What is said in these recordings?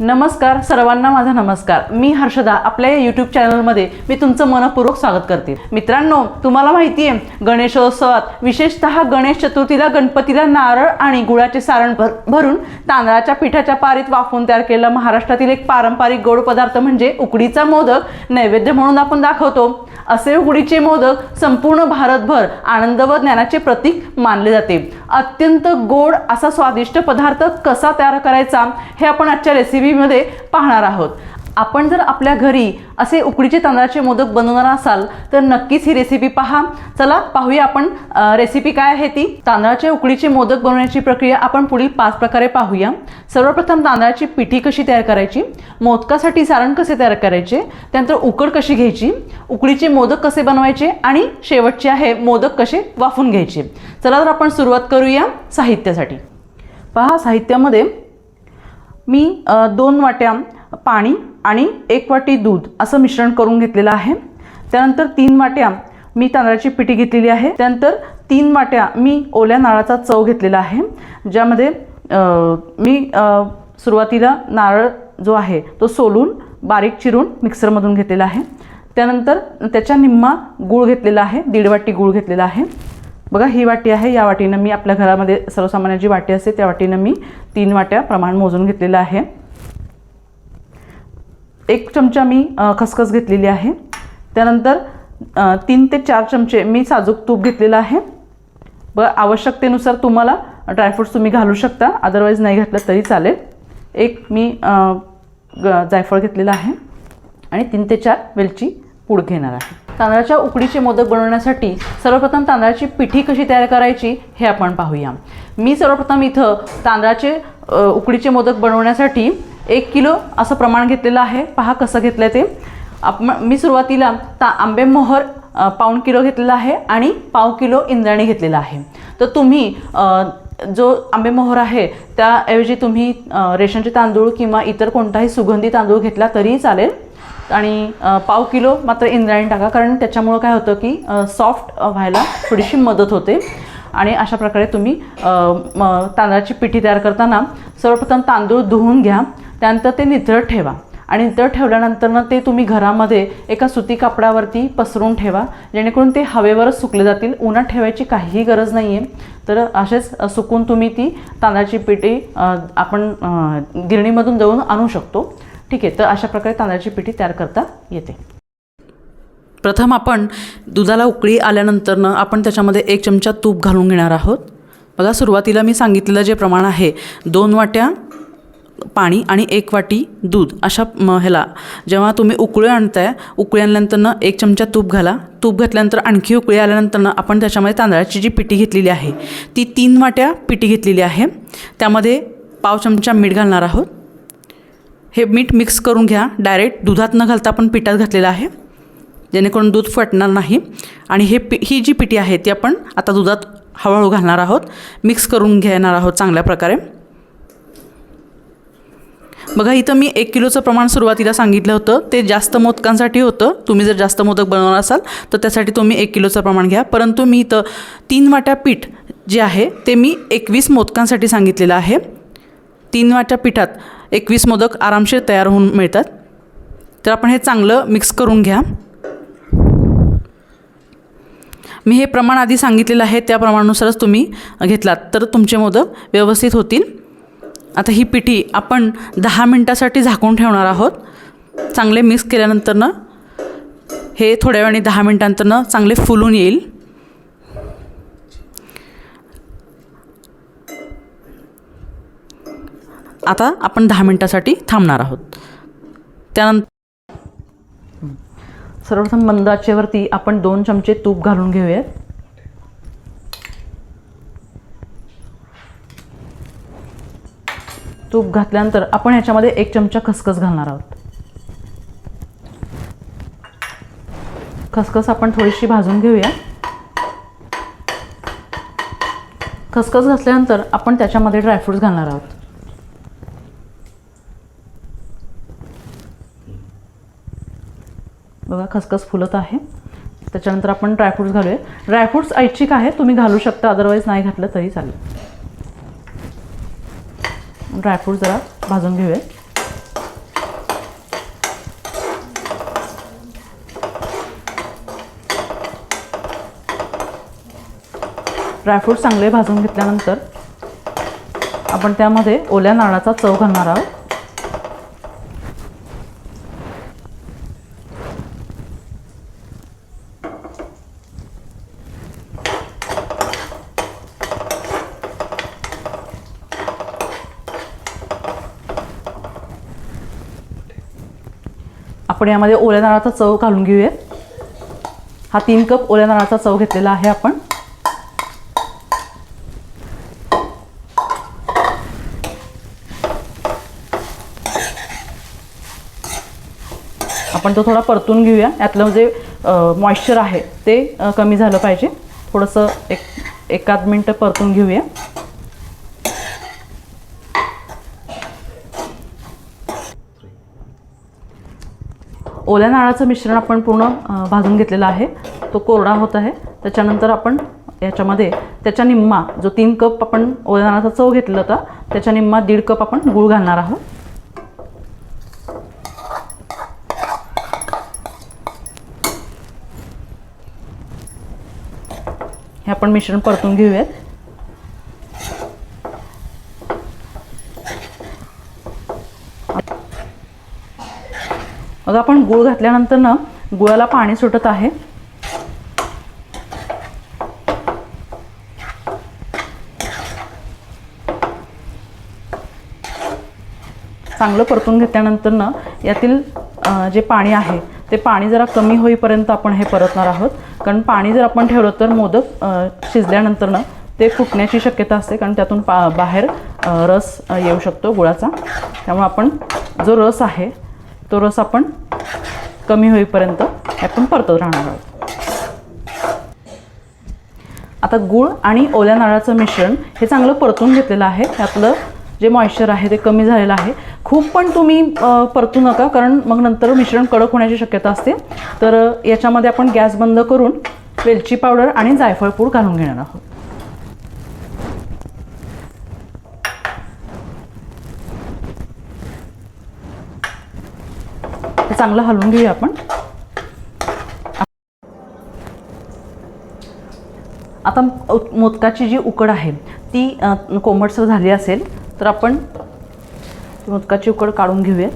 नमस्कार सर्वांना माझा नमस्कार. मी हर्षदा आपल्या या यूट्यूब चॅनलमध्ये मी तुमचं मनपूर्वक स्वागत करते. मित्रांनो तुम्हाला माहिती आहे गणेशोत्सवात विशेषतः गणेश चतुर्थीला गणपतीला नारळ आणि गुळाचे सारण भर भरून तांदळाच्या पिठाच्या पारीत वाफून तयार केलेला महाराष्ट्रातील एक पारंपरिक गोड पदार्थ म्हणजे उकडीचा मोदक नैवेद्य म्हणून आपण दाखवतो. असे उकडीचे मोदक संपूर्ण भारतभर आनंद व ज्ञानाचे प्रतीक मानले जाते. अत्यंत गोड असा स्वादिष्ट पदार्थ कसा तयार करायचा हे आपण आजच्या रेसिपीमध्ये पाहणार आहोत. आपण जर आपल्या घरी असे उकडीचे तांदळाचे मोदक बनवणार असाल तर नक्कीच ही रेसिपी पहा. चला पाहूया आपण रेसिपी काय आहे ती. तांदळाचे उकडीचे मोदक बनवण्याची प्रक्रिया आपण पुढील पाच प्रकारे पाहूया. सर्वप्रथम तांदळाची पिठी कशी तयार करायची? मोदकासाठी सारण कसे तयार करायचे? त्यानंतर उकड कशी घ्यायची? उकडीचे मोदक कसे बनवायचे? आणि शेवटचे आहे मोदक कसे वाफून घ्यायचे? चला तर आपण सुरुवात करूया साहित्यासाठी. पहा साहित्यामध्ये मी दोन वाट्या पाणी आणि एक वाटी दूध असं मिश्रण करून घेतलेलं आहे. त्यानंतर तीन वाट्या मी तांदळाची पिठी घेतलेली आहे. त्यानंतर तीन वाट्या मी ओल्या नारळाचा चव घेतलेला आहे. ज्यामध्ये मी सुरुवातीला नारळ जो आहे तो सोलून बारीक चिरून मिक्सरमधून घेतलेला आहे. त्यानंतर त्याच्या निम्मा गूळ घेतलेला आहे. दीड वाटी गूळ घेतलेला आहे. बघा ही वाटी आहे. या वाटीनं मी आपल्या घरामध्ये सर्वसामान्य जी वाटी असते त्या वाटीनं मी तीन वाट्या प्रमाण मोजून घेतलेलं आहे. एक चमचा मी खसखस घेतलेली आहे. त्यानंतर तीन ते चार चमचे मी साजूक तूप घेतलेलं आहे. व आवश्यकतेनुसार तुम्हाला ड्रायफ्रूट्स तुम्ही घालू शकता अदरवाईज नाही घातलं तरी चालेल. एक मी ग- जायफळ घेतलेलं आहे आणि तीन ते चार वेलची पूड घेणार आहे. तांदळाच्या उकडीचे मोदक बनवण्यासाठी सर्वप्रथम तांदळाची पिठी कशी तयार करायची हे आपण पाहूया. मी सर्वप्रथम इथं तांदळाचे उकडीचे मोदक बनवण्यासाठी एक किलो असं प्रमाण घेतलेलं आहे. पहा कसं घेतलं ते. आपण मी सुरुवातीला ता आंबेमोहर अ, पाऊण किलो घेतलेला आहे आणि पाव किलो इंद्राणी घेतलेला आहे. तर तुम्ही जो आंबेमोहर आहे त्याऐवजी तुम्ही रेशनचे तांदूळ किंवा इतर कोणताही सुगंधी तांदूळ घेतला तरीही चालेल. आणि पाव किलो मात्र इंद्रायणी टाका. कारण त्याच्यामुळं काय होतं की सॉफ्ट व्हायला थोडीशी मदत होते. आणि अशा प्रकारे तुम्ही म- तांदळाची पिठी तयार करताना सर्वप्रथम तांदूळ धुवून घ्या. त्यानंतर ते नितळ ठेवा. आणि नितळ ठेवल्यानंतरनं ते तुम्ही घरामध्ये एका सुती कापडावरती पसरून ठेवा. जेणेकरून ते हवेवरच सुकले जातील. उन्हात ठेवायची काहीही गरज नाही आहे तर असेच सुकून तुम्ही ती तांदळाची पिठी आपण गिरणीमधून जाऊन आणू शकतो. ठीक? आहे तर अशा प्रकारे तांदळाची पिठी तयार करता येते. प्रथम आपण दुधाला उकळी आल्यानंतरनं आपण त्याच्यामध्ये एक चमचा तूप घालून घेणार आहोत. बघा सुरुवातीला मी सांगितलेलं जे प्रमाण आहे दोन वाट्या पाणी आणि एक वाटी दूध अशा ह्याला. जेव्हा तुम्ही उकळी आणताय उकळी आणल्यानंतरनं एक चमचा तूप घाला. तूप घातल्यानंतर आणखी उकळी आल्यानंतरनं आपण त्याच्यामध्ये तांदळाची जी पिठी घेतलेली आहे ती तीन वाट्या पिठी घेतलेली आहे. त्यामध्ये पाव चमचा मीठ घालणार आहोत. हे मीठ मिक्स करून घ्या. डायरेक्ट दुधात न घालता आपण पिठात घातलेलं आहे जेणेकरून दूध फटणार नाही. आणि हे पी ही जी पिठी आहे ती आपण आता दुधात हळूहळू घालणार आहोत. मिक्स करून घेणार आहोत चांगल्या प्रकारे. बघा इथं मी एक किलोचं प्रमाण सुरुवातीला सांगितलं होतं. ते जास्त मोदकांसाठी होतं. तुम्ही जर जास्त मोदक बनवणार असाल तर त्यासाठी तुम्ही एक किलोचं प्रमाण घ्या. परंतु मी इथं तीन वाट्या पीठ जे आहे ते मी एकवीस मोदकांसाठी सांगितलेलं आहे. तीन वाट्या पिठात एकवीस मोदक आरामशीर तयार होऊन मिळतात. तर आपण हे चांगलं मिक्स करून घ्या. मी हे प्रमाण आधी सांगितलेलं आहे त्या प्रमाणानुसारच तुम्ही घेतलात. तर तुमचे मोदक व्यवस्थित होतील. आता ही पिठी आपण दहा मिनटासाठी झाकून ठेवणार आहोत. चांगले मिक्स केल्यानंतरनं हे थोड्या वेळाने दहा मिनटांतरनं चांगले फुलून येईल. आता आपण दहा मिनटासाठी थांबणार आहोत. त्यानंतर सर्वप्रथम मंद आचेवरती आपण दोन चमचे तूप घालून घेऊयात. तूप घातल्यानंतर आपण ह्याच्यामध्ये एक चमचा खसखस घालणार आहोत. खसखस आपण थोडीशी भाजून घेऊया. खसखस घातल्यानंतर आपण त्याच्यामध्ये ड्रायफ्रूट्स घालणार आहोत. बघा खसखस फुलत आहे. त्याच्यानंतर आपण ड्रायफ्रूट्स घालूया. ड्रायफ्रूट्स ऐच्छिक आहे तुम्ही घालू शकता अदरवाईज नाही घातलं तरी चालेल. ड्रायफ्रूट जरा भाजून घेऊया. ड्रायफ्रूट चांगले भाजून घेतल्यानंतर आपण त्यामध्ये ओल्या नाळाचा चव घालणार आहोत. आपण यामध्ये ओल्या नारळाचा चव घालून घेऊयात हा तीन कप ओल्या नारळाचा चव घेतलेला आहे आपण. आपण तो थोडा परतून घेऊया. यातलं जे मॉइश्चर आहे ते कमी झालं पाहिजे. थोडंसं एक एकाद मिनटं परतून घेऊया. ओल्या नारळाचं मिश्रण आपण पूर्ण भाजून घेतलेलं आहे. तो कोरडा होत आहे. त्याच्यानंतर आपण याच्यामध्ये त्याच्या निम्मा जो तीन कप आपण ओल्या नारळाचा चव घेतलेला होता त्याच्या निम्मा दीड कप आपण गूळ घालणार आहोत. हे आपण मिश्रण परतून घेऊयात. मग आपण गूळ घातल्यानंतर ना गुळाला पाणी सुटत आहे. चांगलं परतून घेतल्यानंतर ना यातील जे पाणी आहे ते पाणी जरा कमी होईपर्यंत आपण हे परतणार आहोत. कारण पाणी जर आपण ठेवलं तर मोदक शिजल्यानंतर ना ते फुटण्याची शक्यता असते. कारण त्यातून पा बाहेर रस येऊ शकतो गुळाचा. त्यामुळे आपण जो रस आहे तो रस आपण कमी होईपर्यंत हे आपण परतत राहणार आहोत. आता गूळ आणि ओल्या नारळाचं मिश्रण हे चांगलं परतून घेतलेलं आहे. त्यातलं जे मॉइश्चर आहे ते कमी झालेलं आहे. खूप पण तुम्ही परतू नका कारण मग नंतर मिश्रण कडक होण्याची शक्यता असते. तर याच्यामध्ये आपण गॅस बंद करून वेलची पावडर आणि जायफळ पूड घालून घेणार आहोत. चांगलं हलवून घेऊया आपण. आता मोदकाची जी उकड आहे ती कोमटसर झाली असेल तर आपण मोदकाची उकड काढून घेऊया.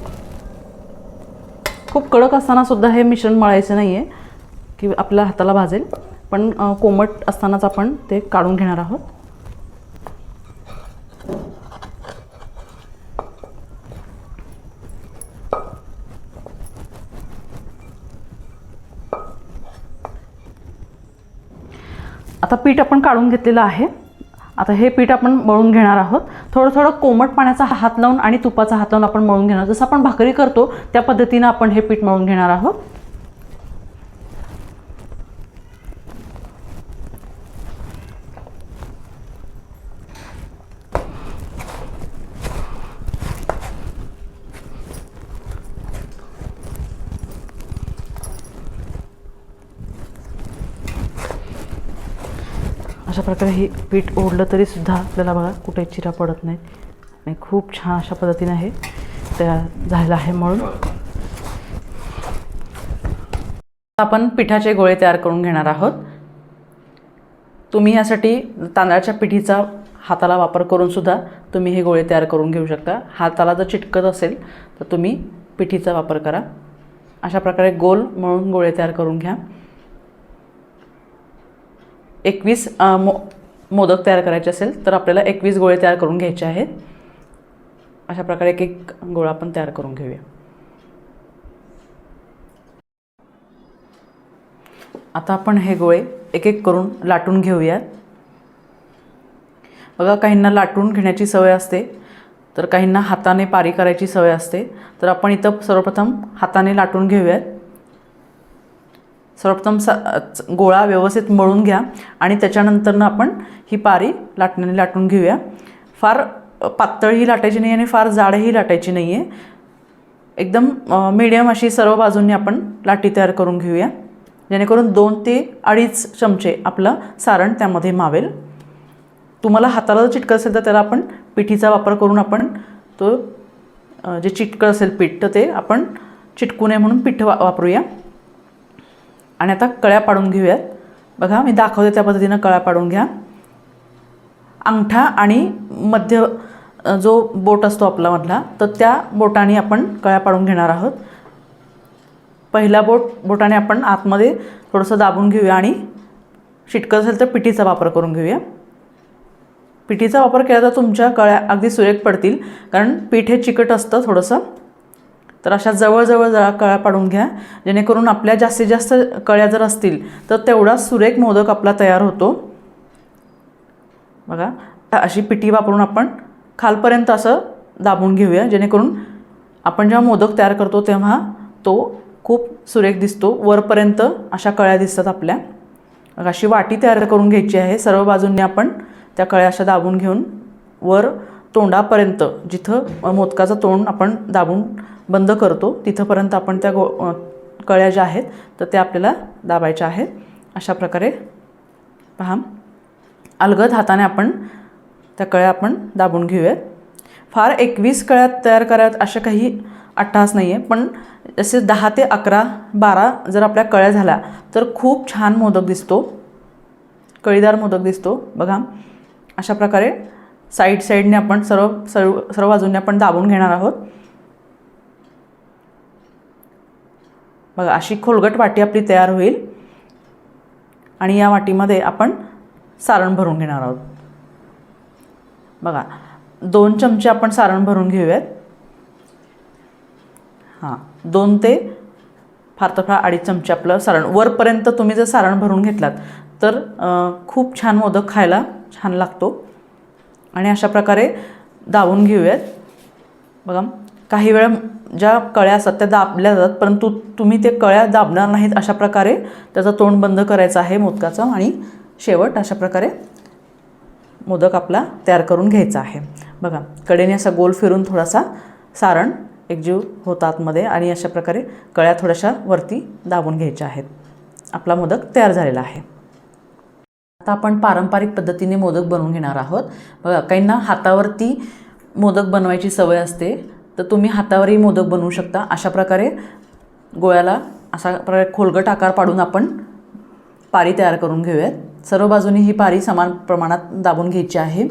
खूप कडक असताना सुद्धा हे मिश्रण मळायचं नाही आहे की आपल्या हाताला भाजेल पण कोमट असतानाच आपण ते काढून घेणार आहोत. आता पीठ आपण काढून घेतलेलं आहे. आता हे पीठ आपण मळून घेणार आहोत. थोडं थोडं कोमट पाण्याचा हात लावून आणि तुपाचा हात लावून आपण मळून घेणार जसं आपण भाकरी करतो त्या पद्धतीनं आपण हे पीठ मळून घेणार आहोत. अशा प्रकारे हे पीठ ओढलं तरी सुद्धा आपल्याला बघा कुठे चिरा पडत नाही. आणि खूप छान अशा पद्धतीने हे तयार झालेलं आहे म्हणून. आपण पिठाचे गोळे तयार करून घेणार आहोत. तुम्ही यासाठी तांदळाच्या पिठीचा हाताला वापर करून सुद्धा तुम्ही हे गोळे तयार करून घेऊ शकता. हाताला जर चिटकत असेल तर तुम्ही पिठीचा वापर करा. अशा प्रकारे गोल म्हणून गोळे तयार करून घ्या. एकवीस मो मोदक तयार करायचे असेल तर आपल्याला एकवीस गोळे तयार करून घ्यायचे आहेत. अशा प्रकारे एक एक गोळा आपण तयार करून घेऊया. आता आपण हे गोळे एक एक करून लाटून घेऊयात. बघा काहींना लाटून घेण्याची सवय असते तर काहींना हाताने पारी करायची सवय असते. तर आपण इथं सर्वप्रथम हाताने लाटून घेऊयात. सर्वप्रथम सा च- गोळा व्यवस्थित मळून घ्या आणि त्याच्यानंतरनं आपण ही पारी लाटण्याने लाटून घेऊया. फार पातळही लाटायची नाही आणि फार जाडही लाटायची नाही आहे एकदम मीडियम अशी सर्व बाजूंनी आपण लाटी तयार करून घेऊया. जेणेकरून दोन ते अडीच चमचे आपलं सारण त्यामध्ये मावेल. तुम्हाला हाताला जर चिटकं असेल तर त्याला आपण पिठीचा वापर करून आपण तो जे चिटकं असेल पीठ तर ते आपण चिटकू नये म्हणून पीठ वा वापरूया. आणि आता कळ्या पाडून घेऊयात. बघा मी दाखवते त्या पद्धतीनं कळ्या पाडून घ्या. अंगठा आणि मध्य जो बोट असतो आपला मधला तर त्या बोटाने आपण कळ्या पाडून घेणार आहोत. पहिला बोट बोटाने आपण आतमध्ये थोडंसं दाबून घेऊया आणि शिटकत असेल तर पिठीचा वापर करून घेऊया. पिठीचा वापर केला तर तुमच्या कळ्या अगदी सुरेख पडतील कारण पीठ हे चिकट असतं थोडंसं. तर अशा जवळजवळ जरा कळ्या पाडून घ्या. जेणेकरून आपल्या जास्तीत जास्त कळ्या जर असतील तर तेवढा सुरेख मोदक आपला तयार होतो. बघा अशी पिठी वापरून आपण खालपर्यंत असं दाबून घेऊया. जेणेकरून आपण जेव्हा मोदक तयार करतो तेव्हा तो खूप सुरेख दिसतो. वरपर्यंत अशा कळ्या दिसतात आपल्या. मग अशी वाटी तयार करून घ्यायची आहे. सर्व बाजूंनी आपण त्या कळ्या अशा दाबून घेऊन वर तोंडापर्यंत जिथं मोदकाचं तोंड आपण दाबून बंद करतो. तिथंपर्यंत आपण त्या गो कळ्या ज्या आहेत तर त्या आपल्याला दाबायच्या आहेत. अशा प्रकारे पहा. अलगद हाताने आपण त्या कळ्या आपण दाबून घेऊयात. फार एकवीस कळ्या तयार कराव्यात अशा काही अट्टास नाही आहे पण जसे दहा ते अकरा बारा जर आपल्या कळ्या झाल्या तर खूप छान मोदक दिसतो. कळीदार मोदक दिसतो. बघा. अशा प्रकारे साईड साईडने आपण सर्व सर्व सर्व बाजूंनी आपण दाबून घेणार आहोत. बघा अशी खोलगट वाटी आपली तयार होईल. आणि या वाटीमध्ये आपण सारण भरून घेणार आहोत. बघा दोन चमचे आपण सारण भरून घेऊयात. हां दोन ते फार तर फार अडीच चमचे आपलं सारण. वरपर्यंत तुम्ही जर सारण भरून घेतलात तर खूप छान मोदक खायला छान लागतो. आणि अशा प्रकारे दाबून घेऊयात. बघा काही वेळा ज्या कळ्या असतात त्या दाबल्या जातात परंतु तुम्ही ते कळ्या दाबणार नाहीत अशा प्रकारे त्याचं तोंड बंद करायचं आहे मोदकाचं आणि शेवट अशा प्रकारे मोदक आपला तयार करून घ्यायचा आहे. बघा कडेने असा गोल फिरून थोडासा सारण एकजीव होता आतमध्ये आणि अशा प्रकारे कळ्या थोड्याशा वरती दाबून घ्यायच्या आहेत. आपला मोदक तयार झालेला आहे. आता आपण पारंपरिक पद्धतीने मोदक बनवून घेणार आहोत. बघा काहींना हातावरती मोदक बनवायची सवय असते तर तुम्ही हातावरही मोदक बनवू शकता. अशा प्रकारे गोळ्याला असा प्रकारे खोलगट आकार पाडून आपण पारी तयार करून घेऊयात. सर्व बाजूनी ही पारी समान प्रमाणात दाबून घ्यायची आहे.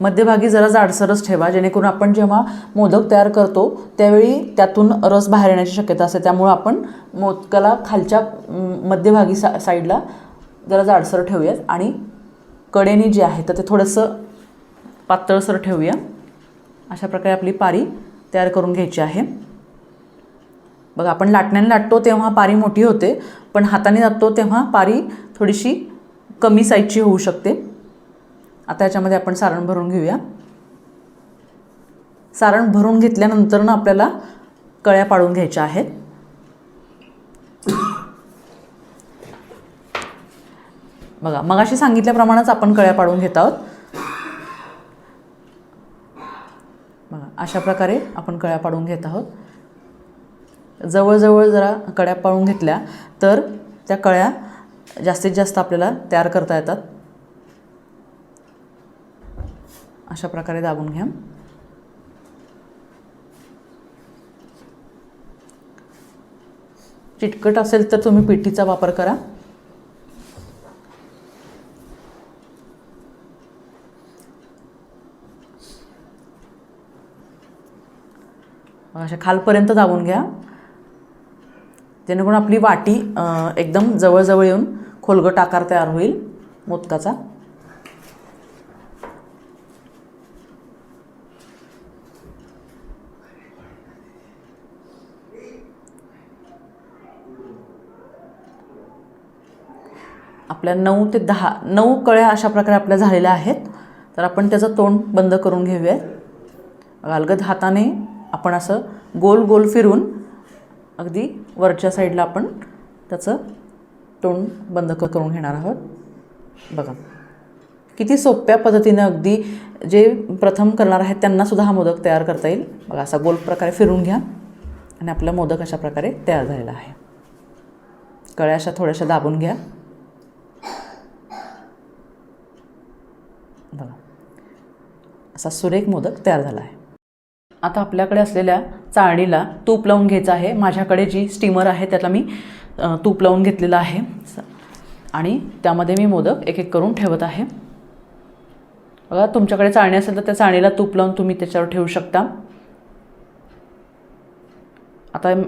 मध्यभागी जरा जाडसरच ठेवा. जेणेकरून आपण जेव्हा मोदक तयार करतो त्यावेळी त्यातून रस बाहेर येण्याची शक्यता असते. त्यामुळं आपण मोदकाला खालच्या मध्यभागी सा साईडला जरा जाडसर ठेवूयात. आणि कडेने जे आहे तर ते थोडंसं पातळसर ठेवूया. अशा प्रकारे आपली पारी तयार करून घ्यायची आहे. बघा आपण लाटण्याने लाटतो तेव्हा पारी मोठी होते पण हाताने लाटतो तेव्हा पारी थोडीशी कमी साईजची होऊ शकते. आता याच्यामध्ये आपण सारण भरून घेऊया. सारण भरून घेतल्यानंतर ना आपल्याला कळ्या पाडून घ्यायच्या आहेत. बघा मगाशी सांगितल्याप्रमाणेच आपण कळ्या पाडून घेत आहोत बघा अशा प्रकारे आपण कळ्या पाडून घेत आहोत. जवळजवळ जरा कळ्या पाळून घेतल्या तर त्या कळ्या जास्तीत जास्त आपल्याला तयार करता येतात. अशा प्रकारे दाबून घ्या. चिटकट असेल तर तुम्ही पिठीचा वापर करा. अशा खालपर्यंत दाबून घ्या. जेणेकरून आपली वाटी एकदम जवळजवळ येऊन खोलगट आकार तयार होईल मोदकाचा. आपल्या नऊ ते दहा नऊ कळ्या अशा प्रकारे आपल्या झालेल्या आहेत. तर आपण त्याचं तोंड बंद करून घेऊयात. अलगद हाताने आपण असं गोल गोल फिरून अगदी वरच्या साईडला आपण त्याचं तोंड बंद करून घेणार आहोत. बघा. किती सोप्या पद्धतीनं अगदी जे प्रथम करणार आहेत त्यांनासुद्धा हा मोदक तयार करता येईल. बघा असा गोल प्रकारे फिरून घ्या आणि आपला मोदक अशा प्रकारे तयार झालेला आहे. कळ्या अशा थोड्याशा दाबून घ्या. बघा. असा सुरेख मोदक तयार झाला आहे. आता आपल्याकडे असलेल्या चाळणीला तूप लावून घ्यायचं आहे. माझ्याकडे जी स्टीमर आहे त्याला मी तूप लावून घेतलेलं आहे. स- आणि त्यामध्ये मी मोदक एक एक करून ठेवत आहे. बघा तुमच्याकडे चाळणी असेल तर त्या चाळणीला तूप लावून तुम्ही त्याच्यावर ठेवू शकता. आता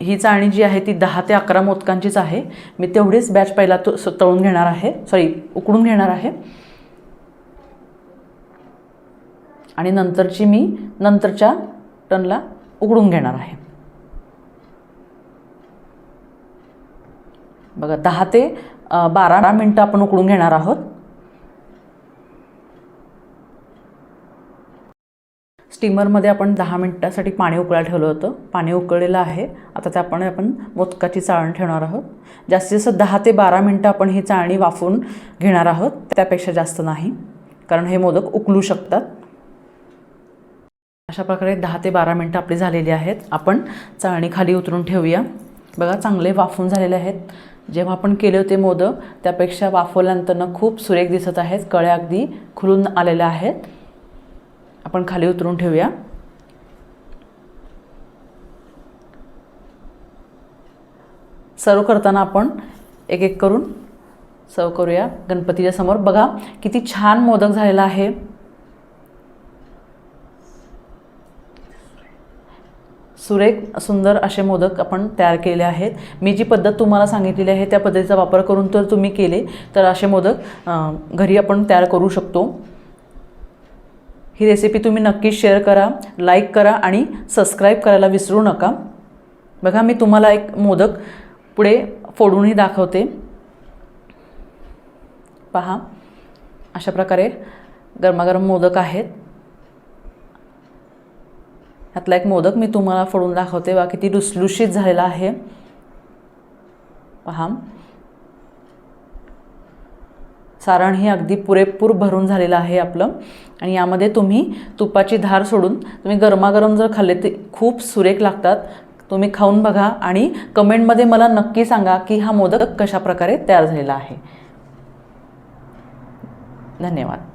ही चाळणी जी आहे ती दहा ते अकरा मोदकांचीच आहे. मी तेवढीच बॅच पहिला तो स- तळून घेणार आहे. सॉरी उकडून घेणार आहे. आणि नंतरची मी नंतरच्या टनला उघडून घेणार आहे. बघा दहा ते बारा मिनटं आपण उकडून घेणार आहोत. स्टीमरमध्ये आपण दहा मिनटासाठी पाणी उकळायला ठेवलं होतं. पाणी उकळलेलं आहे. आता त्यापणे आपण आपण मोदकाची चाळण ठेवणार आहोत. जास्तीत जास्त दहा ते बारा मिनटं आपण ही चाळणी वाफवून घेणार आहोत. त्यापेक्षा जास्त नाही कारण हे मोदक उकलू शकतात. अशा प्रकारे दहा ते बारा मिनटं आपली झालेली आहेत. आपण चाळणी खाली उतरून ठेवूया. बघा चांगले वाफून झालेले आहेत. जेव्हा आपण केले होते मोदक त्यापेक्षा वाफवल्यानंतरनं खूप सुरेख दिसत आहेत. कळ्या अगदी खुलून आलेल्या आहेत. आपण खाली उतरून ठेवूया. सर्व करताना आपण एक एक करून सर्व करूया गणपतीच्या समोर. बघा किती छान मोदक झालेला आहे. सुरेख सुंदर असे मोदक आपण तयार केले आहेत. मी जी पद्धत तुम्हाला सांगितलेली आहे त्या पद्धतीचा वापर करून तर तुम्ही केले तर असे मोदक घरी आपण तयार करू शकतो. ही रेसिपी तुम्ही नक्कीच शेअर करा लाईक करा आणि सबस्क्राईब करायला विसरू नका. बघा मी तुम्हाला एक मोदक पुढे फोडूनही दाखवते. पहा अशा प्रकारे गरमागरम मोदक आहेत. ह्यातला एक मोदक मी तुम्हाला फोडून दाखवते. बा किती लुसलुशीत झालेला आहे. पहा. सारण हे अगदी पुरेपूर भरून झालेलं आहे आपलं. आणि यामध्ये तुम्ही तुपाची धार सोडून तुम्ही गरमागरम जर खाल्ले ते खूप सुरेख लागतात. तुम्ही खाऊन बघा आणि कमेंटमध्ये मला नक्की सांगा की हा मोदक कशा प्रकारे तयार झालेला आहे. धन्यवाद.